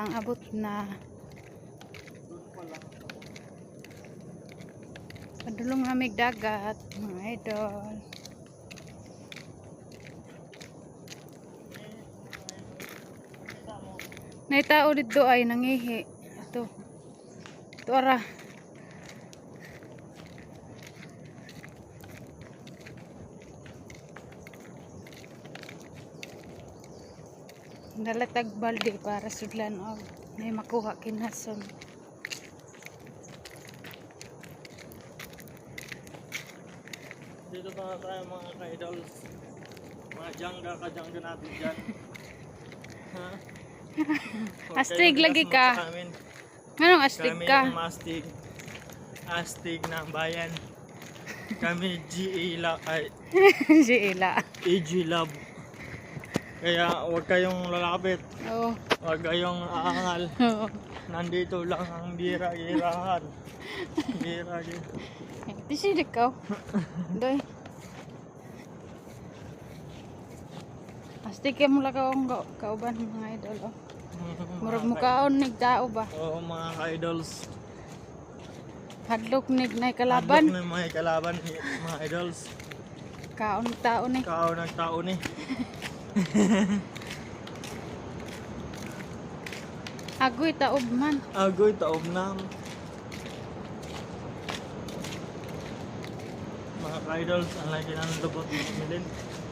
lang, abot na. Padulong namig dagat, mga idol. May tao dito ay nangihi. Ito. Ito ara. Dalatag balde para sudlan og may makuha kinason. Dito pa tayo mga ka-idols. Mga jangga ka jangga natin dyan. Ha? Astig lagi ka. Anong astig Kami ka? yung mastig. Astig ng bayan. Kami GE Love, ay, si Ila. EG Love. Kaya huwag kayong lalapit. Oo. Huwag kayong aangal. Oo. Nandito lang ang bira-irahan. Bira-gira. Di sila ikaw. Doy. Astig ka mula ka ang ka- kauban mga idol. Oh. Murag mo kaon nig tao ba? Oo mga ka-idols. Hadlok nig nay Hadlok kalaban. na kalaban mga idols. Kaon tao ni. Kao ng tao ni. Agoy taob man. Agoy taob na. Mga ka-idols, ang lagi ng lubot ng milin.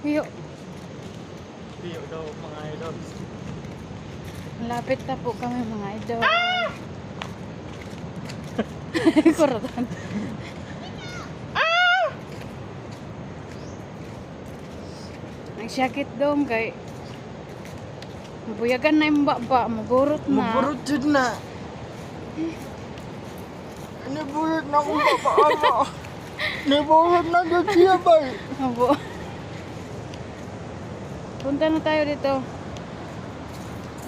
Yo, Piyo daw mga idols. malapit na po kami mga idol. Kuratan. Ang sakit dong kay Buyagan na yung baba, magurot na. Maburot yun na. Nibulot na kung papaano. Nibulot na dyan siya ba? Abo. Punta na tayo dito.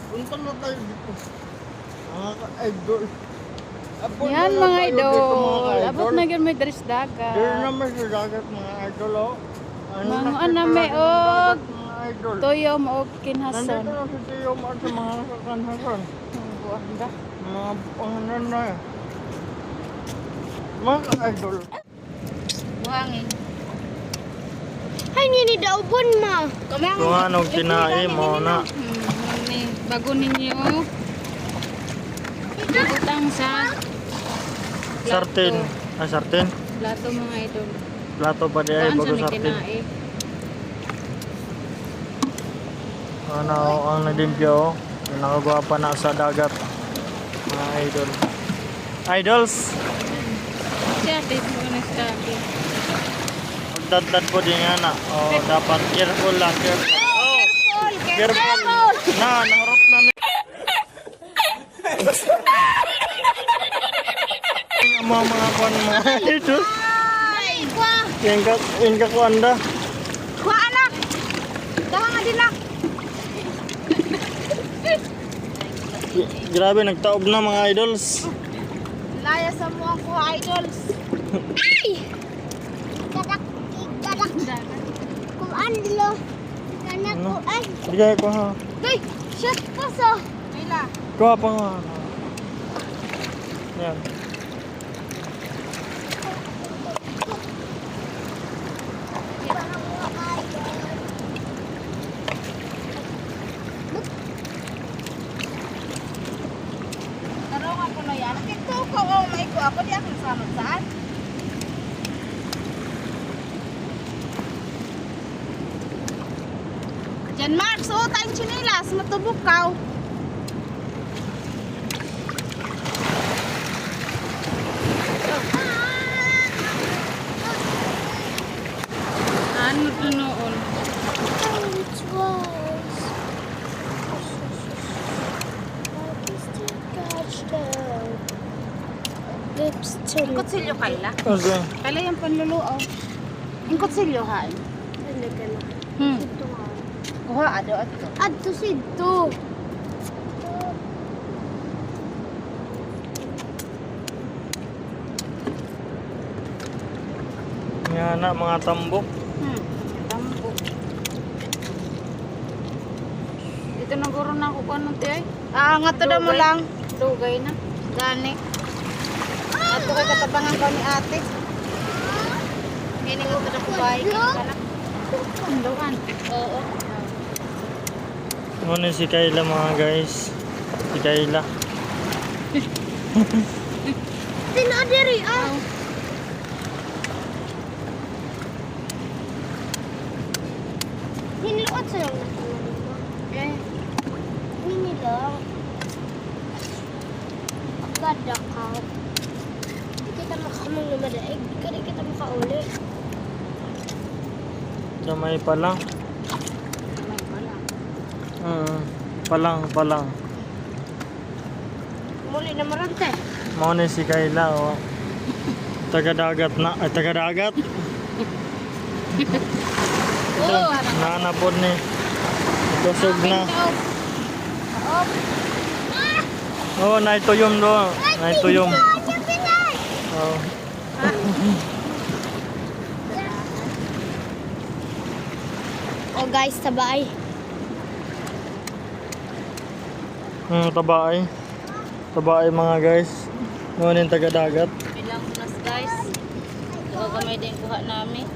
Punta na tayo dito. Mga ka-idol. Abot na Yan na mga idol. Abot na gyud may daris dagat. Dito naman sa dagat mga idol oh. Ano Mga na ano, kita may ng og dagat, mga idol. Tuyom o Nandito kinhason. na si Tiyo at sa mga kakanhasan. Abo anda. Mga panganan na. Mga ka-idol. Buhangin. Ay, nini daw bun ma. Kung anong kinain mo na. Hmm, mami, bago ninyo ibutang sa Sartin. Ah, sartin. plato mga idol. Plato pa di ay sa bago kinae? Ano ang nadimpyo oh. Nakagwapa na sa dagat. Mga idol. Idols! Taste mo na sa akin. Magdadad po din yan na. Oh, dapat careful lang. Careful. Oh, careful. Na, naharap na ni. Ang mga mga kwan mga idol. Ay, kwa. Yung ka, yung ka kwanda. Kwa anak. Daha nga din nak. Grabe, nagtaob na mga idols. Laya sa kuha idols. Ay! Dadak, dadak. Kung andlo. Kanak Ano? ko ay. Hindi kaya ko ha. Day, ko so. Ayla. Kuha pa nga. Yan. Tarong ako na yan. Ito ko, oh my ko. Ako di akong sanod saan. Diyan, Mark. Suot ang chinilas. Matubok ka. Ano tinuon? Which was Lips to Kutsilyo Okay. Kaila yung panluluaw. Yung kutsilyo ha. Hmm. Kuha ado ato. Adto sidto. Yan na mga tambok. Hmm. Tambo. Dito na guro na ako kanong ti ay. Aangat to daw mo lang. Dugay na. Gani. Ato kay katabangan ko ni ate. Kini ko kini kana. Andoan. Oo. Muna si Kayla mga guys. Si Kayla. Sino diri ah? Hiniluot sa lang Eh, Hini lang. Agada ka. Hindi kita makamang na madaig. Di ka rin kita makauli. Kamay pa lang. may wala. Mm, palang, palang. Muli na marante. Muna si Kayla, oh. Taga-dagat na. Ay, taga-dagat. Oo, Nanapod ni. Kusog na. Oh, naituyom do. Naituyom. Oh. Oh guys, tabay. Hmm, tabaay. Tabaay mga guys. Muna yung taga-dagat. Bilang unas guys. Ito gamay din kuha namin.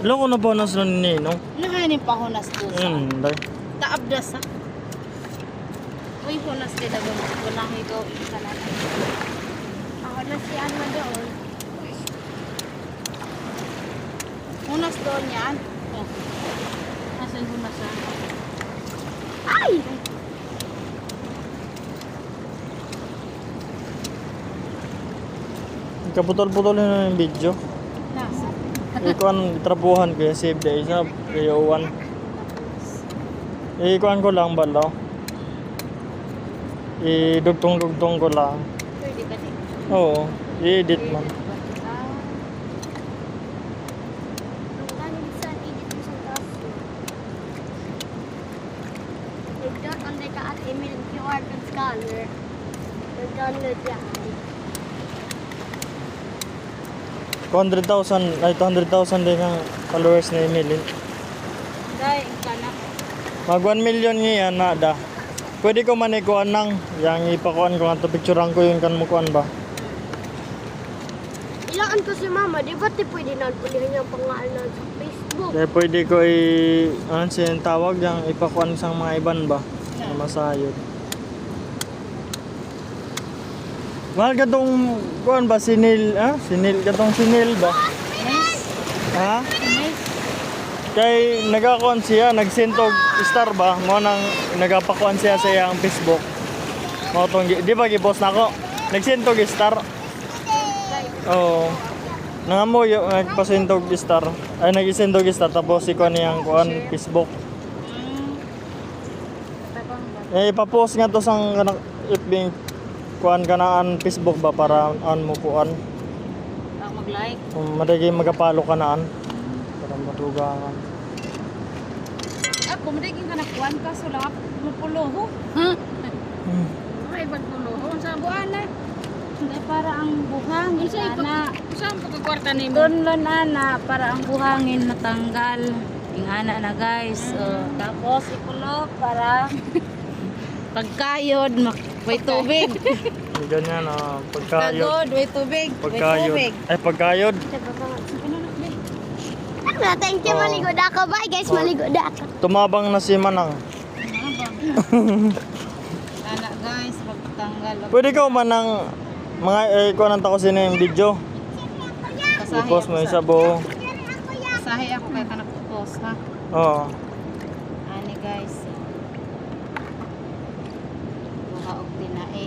Alam ko na bonus na ni Ninong. Nahanin pa hunas to sa. Ayun, day. Taabdas ha. Uy, hunas din ako. Wala ko ikaw isa na. Ako na si Anma doon. Hunas doon yan. Oh. Nasaan hunas ha? Ay! Kaputol-putol na yung video. Nasa. Ikuan, trabuhan ko yung save day sa Rio 1. Ikuan ko lang balaw. I-dugtong-dugtong ko lang. Pwede ka din. Oo, i-edit man. Nag-download yan. 200,000, ay 200,000 din ang followers na Emilin. Dahil ka na. Mag 1 million ngayon na da. Pwede ko man ikuan nang, yang ipakuan ko nga picturean ko yung kan mo kuan ba. Ilaan ko si mama, di ba ti pwede na pulihan yung pangalan sa Facebook? Kaya pwede ko i, ano siya yung tawag, yang ipakuan sang mga iban ba. Na masayod. Mahal ka tong kuan ba sinil, ah? Sinil ka tong sinil ba? Nice. Ha? Nice. Kay nagakuan siya, nagsintog star ba? Mo nang nagapakuan siya sa iyang Facebook. Mo tong di ba gi-post nako? Nagsintog star. Oo. Nangamo yo nagpasintog star. Ay nagisintog star tapos si kuan niyang kuan Facebook. Mm. Eh ipapost nga to kanang FB kuan kanaan Facebook ba para an mo kuan. Ako mag-like. Kung madagi magapalo kanaan para matugangan. Ako, madaging ka nakuhan ka. So lang ako mapuluho. Hmm. Ay, magpuluho. Sa buwan na. Hindi, para ang buhangin, ana. Saan pagkakwarta ni mo? Doon ana, para ang buhangin matanggal. Yung ana na guys. So, tapos ikulo para pagkayod, mak- may tubig. Ganyan ah, pagkayod. Pagod, may tubig. May Pagkayod. tubig. Ay pagkayod. Ano na, thank you, Oo. maligo na ako. Bye guys, Oo. maligo na ako. Tumabang na si Manang. Ana guys, magtanggal. Pwede ko manang mga eh, kuha ng tako sino yung video. Kasahi I-post ako mo sa- isa buo. Kasahi ako kaya ka nagpo-post ha. Oo. Ani guys. Buka og tinae.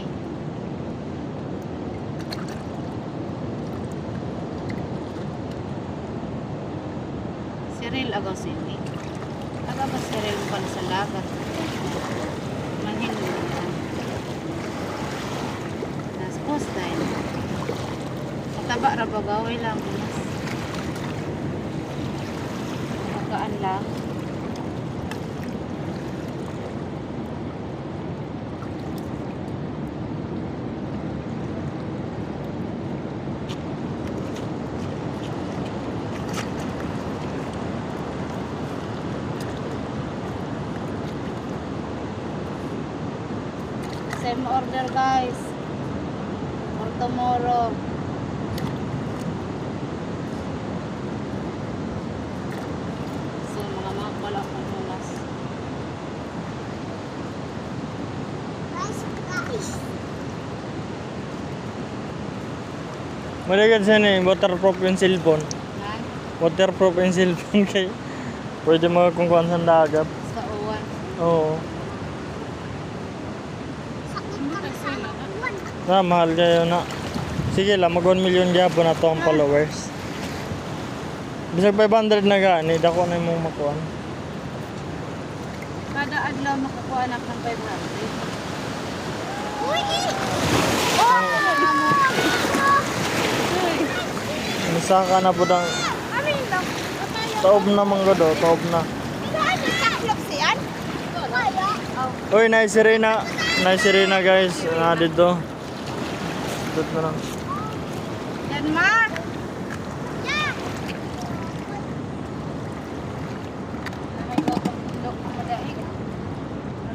Cyril agaw sini. Aga ba Cyril pa sa lagat? Manhin mo na. Nas post tayo. Mataba ra ba gaway lang. Magaan lang. Time na order guys. For tomorrow. So mga mga pala kong hulas. Maligan siya ni waterproof yung cellphone. Ha? Waterproof yung cellphone kay pwede mo kung kuhan sa dagat. Sa uwan. Oo. Na, mahal kayo na. Sige lang, mag 1 million gyapon na to ang followers. Bisag 500 na gani, dako na yung makuha. Kada adlaw makakuha na ng 500. Misaka na po dang taob na mangga do, taob na. Uy, nice Serena. Nice Serena guys. Na dito. Dito na lang. Yan ma!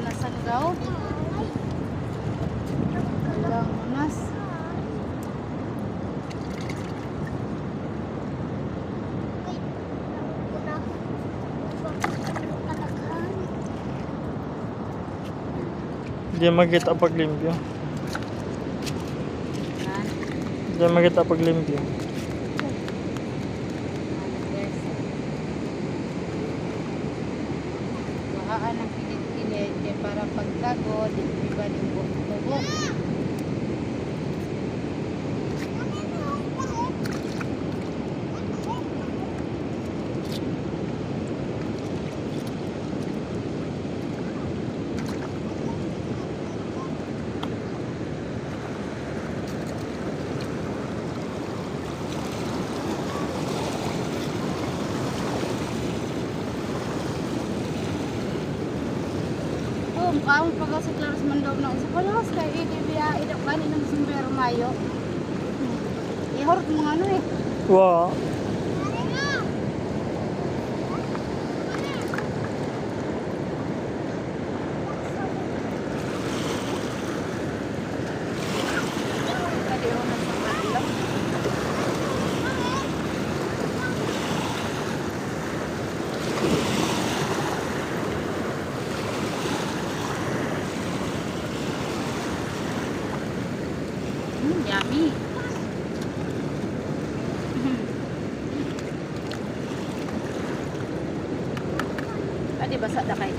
Nasanggaw. Alang unas. Hindi makita pag limpyo. Yan. Hindi makita pag limpyo. Bahaan ng kilit-kilit kaya para pagkagod, hindi ba yung buhok Oh, kaon pa ka sa Claros Mandaw na sa palas kay IDBA idap kani ng sumbero mayo. Ihorot mo ano eh. Wow.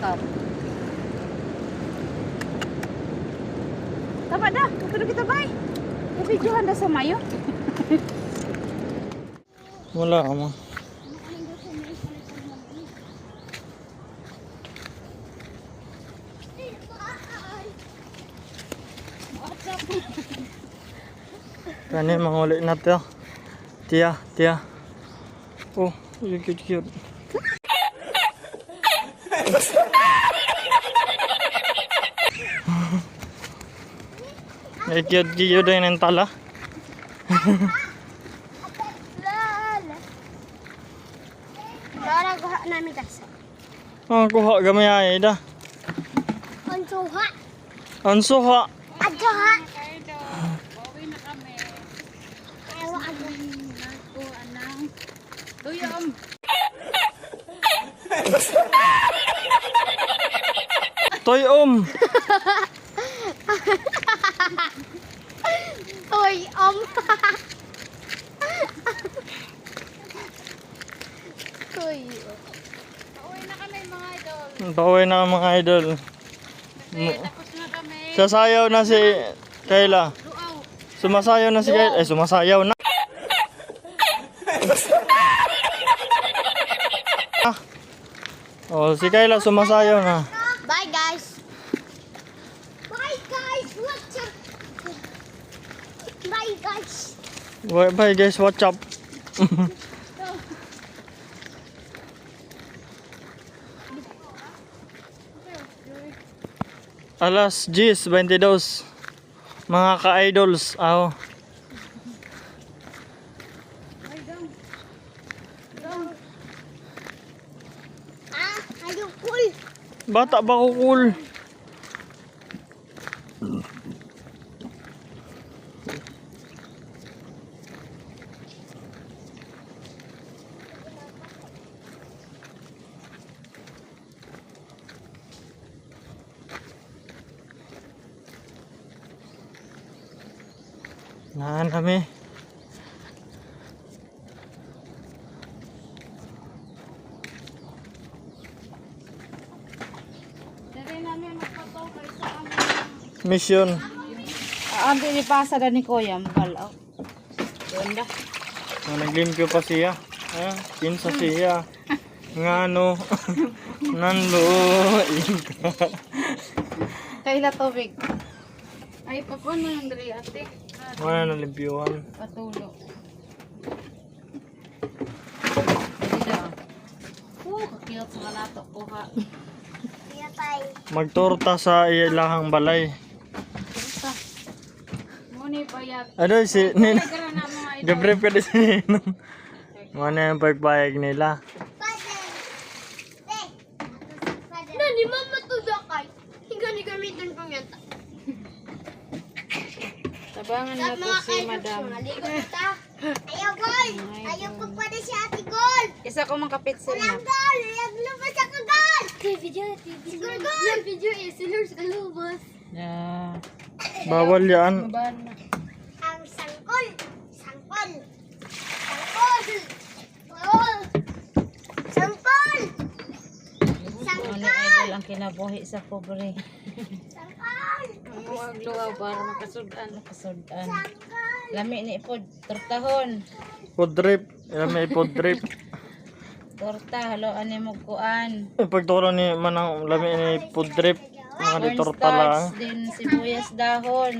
Basa na kay ikaw. Tama na, kapag kita bay. Ibigyohan na sa mayo. Wala ka mo. Kani manguli na to. Tia, tia. Oh, cute, cute, cute. Cute, cute din ang tala. Para guha namin kasi. Oh, kuha gamay ay da. Ang suha. Ang suha. Ang suha. Ang anang. Tuyom. Toy om. Uy, um. Uy. Pauwi na kami mga idol. Baway na mga idol. Kasi tapos na kami. Sasayaw na si Kayla. Sumasayaw na si Kayla. Eh, sumasayaw na. Ah. Oh, si Kayla sumasayaw na. Bye, guys. Bye, guys. What's up? Bye, guys. Bye, bye guys, watch up. Alas 10, 22. Mga ka-idols. Ah, cool. Bata ba ko cool? Naan kami. Mission. Andi ni pasa da ni Kuya, magalaw. Doon da. Oh, naglimpyo pa siya. Ah, kinsa siya. Nga no. Ka. Kaila tubig. Ay, papuan mo yung dali ate. Wala na limpyuhan. Patulo. Kakiyot sa kanato ko ha. Magtorta sa ilahang balay. Basta. Muni payat. Ano si Nin? Gabriel din si Ninong. Ano yung pagpayag nila? Father. Eh. Father. Nani, mama to dakay. Higa ni gamitin ko yan. Tabangan na to si madam. Maligo kita. Ayaw, Gol. Ayaw po pa na si Ate Gol. Isa ko mang kapitsil na. Walang Gol. Naglabas ako, Gol. video, video. Yung video is silurs kalubas. Yeah. Bawal yan. Ang sangkol. Sangkol. Sangkol. Sangkol. Sangkol. Ano idol ang kinabuhi sa pobre. Sangkol. Ang para makasudan. Makasudan. Sangkol. Lami ni ipod. Tortahon. Food drip. Alam mo food drip. Torta. Halo ani mo kuan. Eh, pagturo ni manang lami ni food drip. Mga di torta lang. Cornstarch din sibuyas dahon.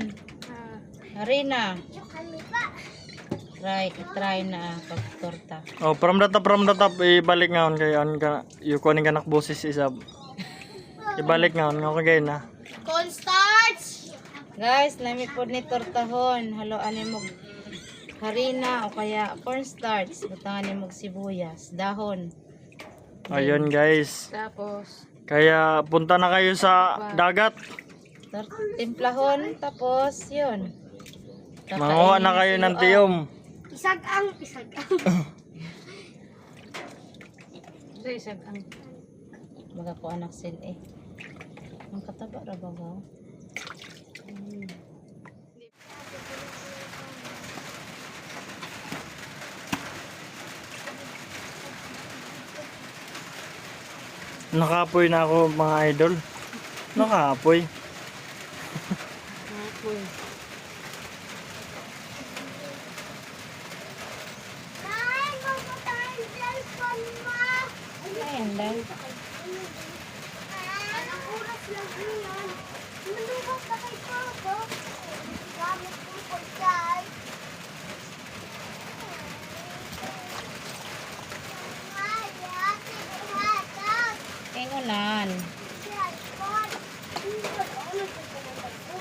Harina. Try, try na pag torta. Oh, from the top, from the top, ibalik nga kay an ka, yung kunin ka nakbusis isa. Ibalik nga nga kagay na. Guys, lami po ni tortahon. Halo ani mo harina o kaya cornstarch. Butangan ni mo sibuyas, dahon. Ayun guys. Tapos Kaya punta na kayo sa dagat. timplahon tapos yun. Manguha na kayo ng tiyom. Isag ang isag ang. Sa isag ang magakuha anak sin eh. Ang kataba ra ba? Nakapoy na ako mga idol. Nakapoy. Nay, mapunta ang cellphone mo. Ayan dahil. Anong oras lang yun? Maluwas na kay Papa. Gamit kong pagkain. Ay, ate, hatag. Tingunan. Cellphone. Hindi ko alam kung pumunta ko.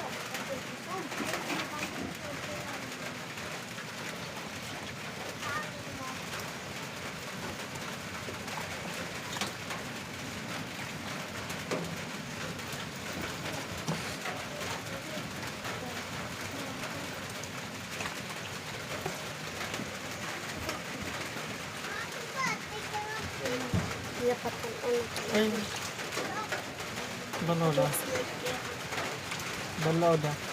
Banoda. Banoda.